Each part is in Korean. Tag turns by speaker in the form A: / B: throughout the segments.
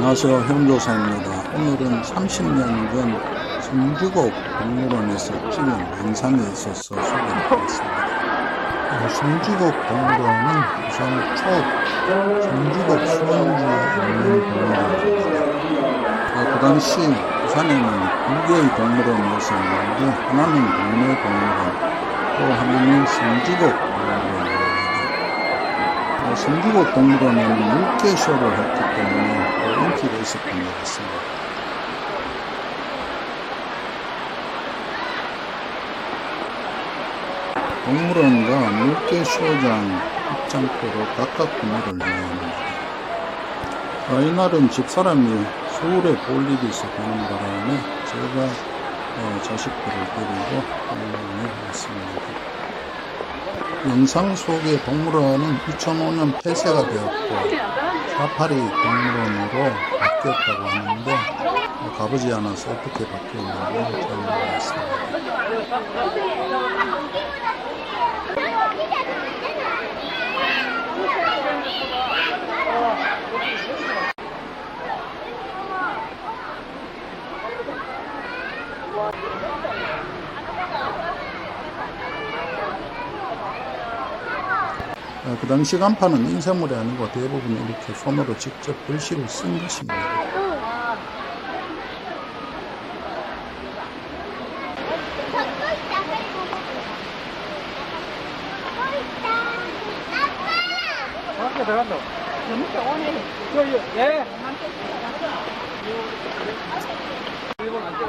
A: 안녕하세요. 현조사입니다. 오늘은 30년 전 성주곡 동물원에서 찍은 영상이 있어서 소개해드리겠습니다. 어, 성주곡 동물원은 부산 초 성주곡 수원지에 있는 동물원입니다. 어, 그 당시 부산에는 두 개의 동물원이었었는데 하나는 동네 동물원, 또 하나는 성주곡 동물원입니다. 어, 성주곡 동물원에는 물개쇼를 했기 때문에 또 인기가 있었던 것 같습니다. 동물원과 물개쇼장 입장표로 각각 구매를 해야 합니다. 어, 이날은 집사람이 서울에 볼 일이 있어 가는 바람에 제가 어, 자식들을 데리고 동물원에 왔습니다. 영상 속의 동물원은 2005년 폐쇄가 되었고 사파리 동물원으로 바뀌었다고 하는데 어, 가보지 않아서 어떻게 바뀌었는지 잘 모르겠습니다. 그 당시 간판은 인쇄물이 아니고 대부분 이렇게 손으로 직접 글씨를 쓴 것입니다.
B: 찍어.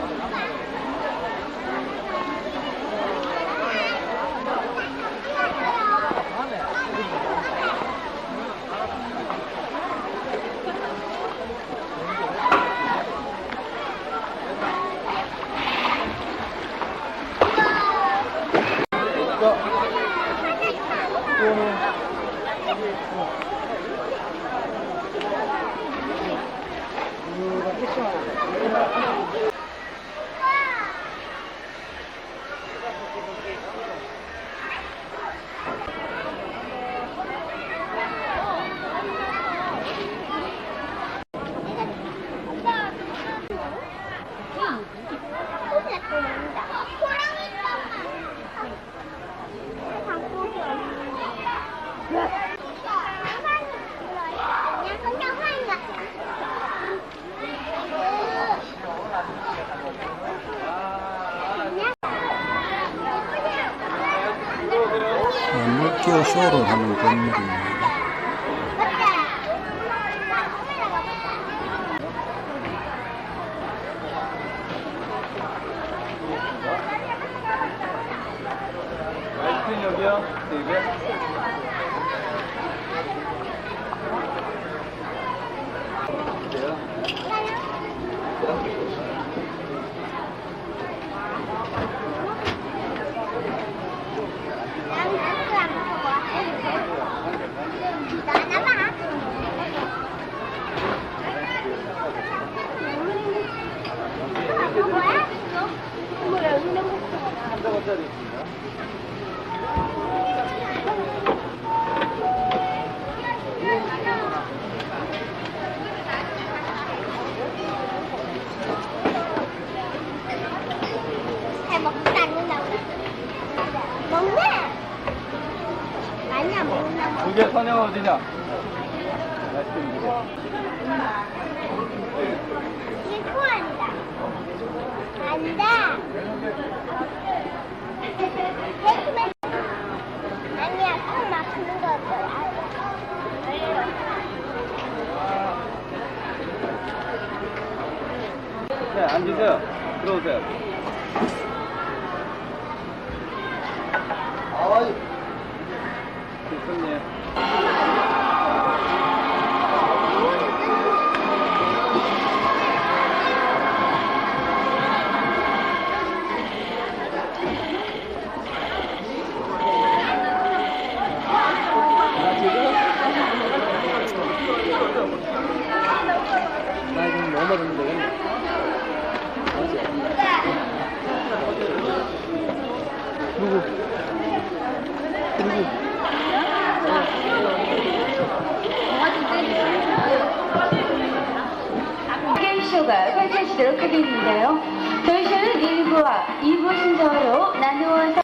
C: 나 저도
A: 물개 쇼를 하는 건물입니다.
B: 아이스크림 여기요. 네 개. 한 장짜리 있습니다.
C: 잘 먹지 않는다고. 먹네. 아니야 먹는다.
B: 두개 선영 어디냐?
C: 이게 좋아한다. 안다.
B: 네, 앉으세요. 들어오세요. 아이. 손님.
D: 나 이거 넘어가면 되겠네. 누구? 누구? 게임쇼가 펼쳐지도록 하겠는데요. 저희 쇼는 1부와 2부 순서로 나누어서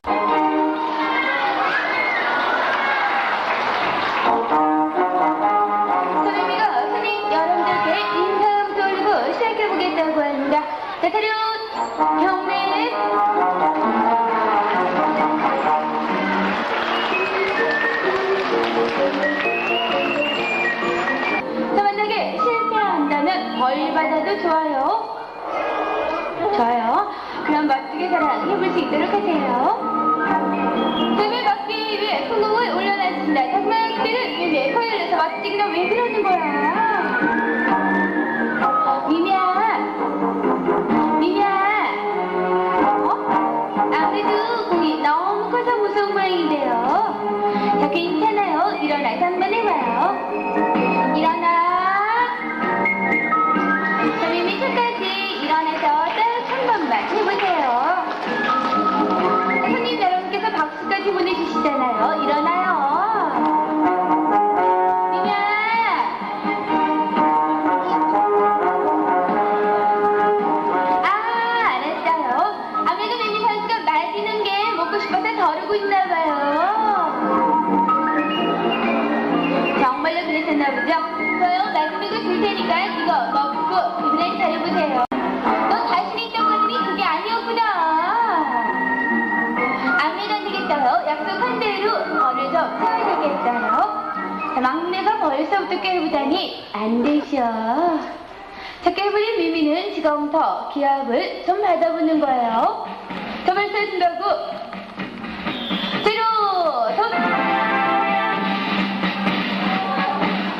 D: 좋아요. 좋아요. 그럼 멋지게 자랑 해볼 수 있도록 하세요. 등을 막기 위해 풍공을 올려놨습니다. 정말 그때는 위에 코일에서 멋지게 너왜 그러는 거야? 막내가 벌써부터 깨우다니 안 되셔. 자, 깨부린 미미는 지금부터 기합을 좀 받아보는 거예요. 자, 말씀하신다고. 뒤로, 손.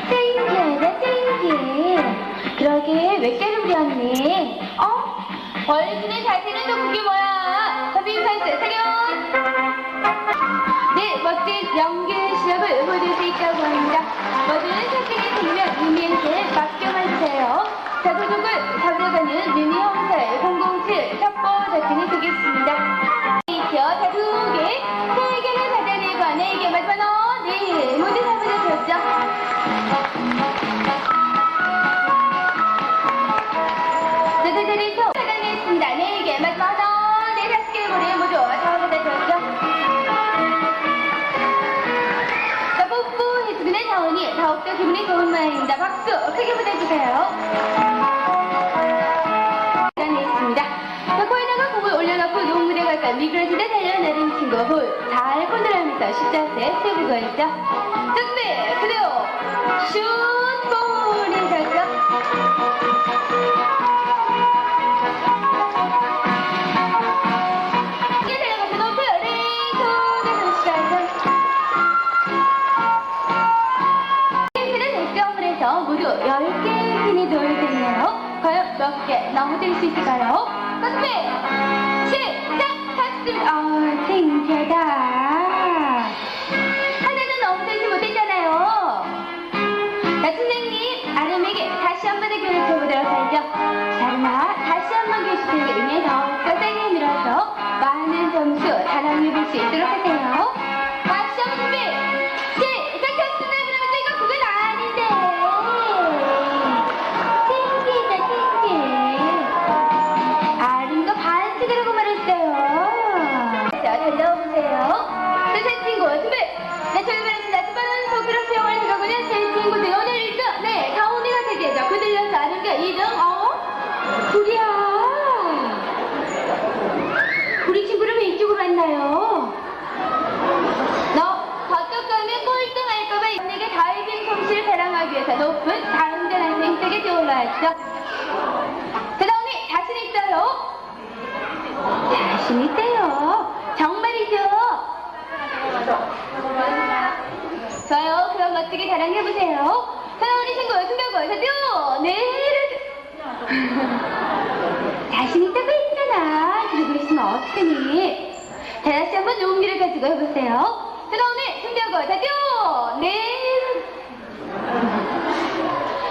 D: 땡기하다, 땡기. 그러게, 왜 깨르부렸니? 어? 벌주는 자세는 또 그게 뭐야? 서빈 선수, 차렷! 네, 멋진 연기 실력을 보여줄 수 있다고 합니다. 모두는 설득이 되면 미미한테 맡겨만 주세요. 자, 도둑을 잡으러 가는 미미 형사의 007 첩보 작전이 되겠습니다. 더욱더 기분이 좋은 모양입니다. 박수 크게 보내주세요. 냈습니다. 자, 코에다가 공을 올려놓고 농구대 갈까 미끄러지다 달려나는 친구 볼. 잘 컨트롤하면서 십자세 세우고 있죠. 준비, 그대로 슛, 볼을 잡죠. 해보세요. 자, 우리 친구, 숨겨고, 자, 뛰어! 내를. 자신 있다고 했잖아. 그러고 있으면 어떡하니? 자, 다시 한번 용기를 가지고 해보세요. 자, 다음에 숨겨고, 자, 뛰어! 내를.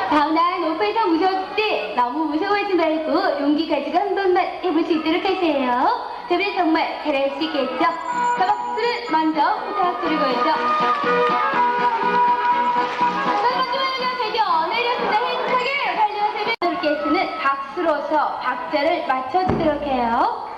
D: 다운아, 높아서 무섭지? 너무 무서워하지 말고 용기 가지고 한 번만 해볼 수 있도록 하세요. 저는 정말 잘할 수 있겠죠? 자, 박수를 먼저 부탁드리고 있죠. 박수로서 박자를 맞춰주도록 해요.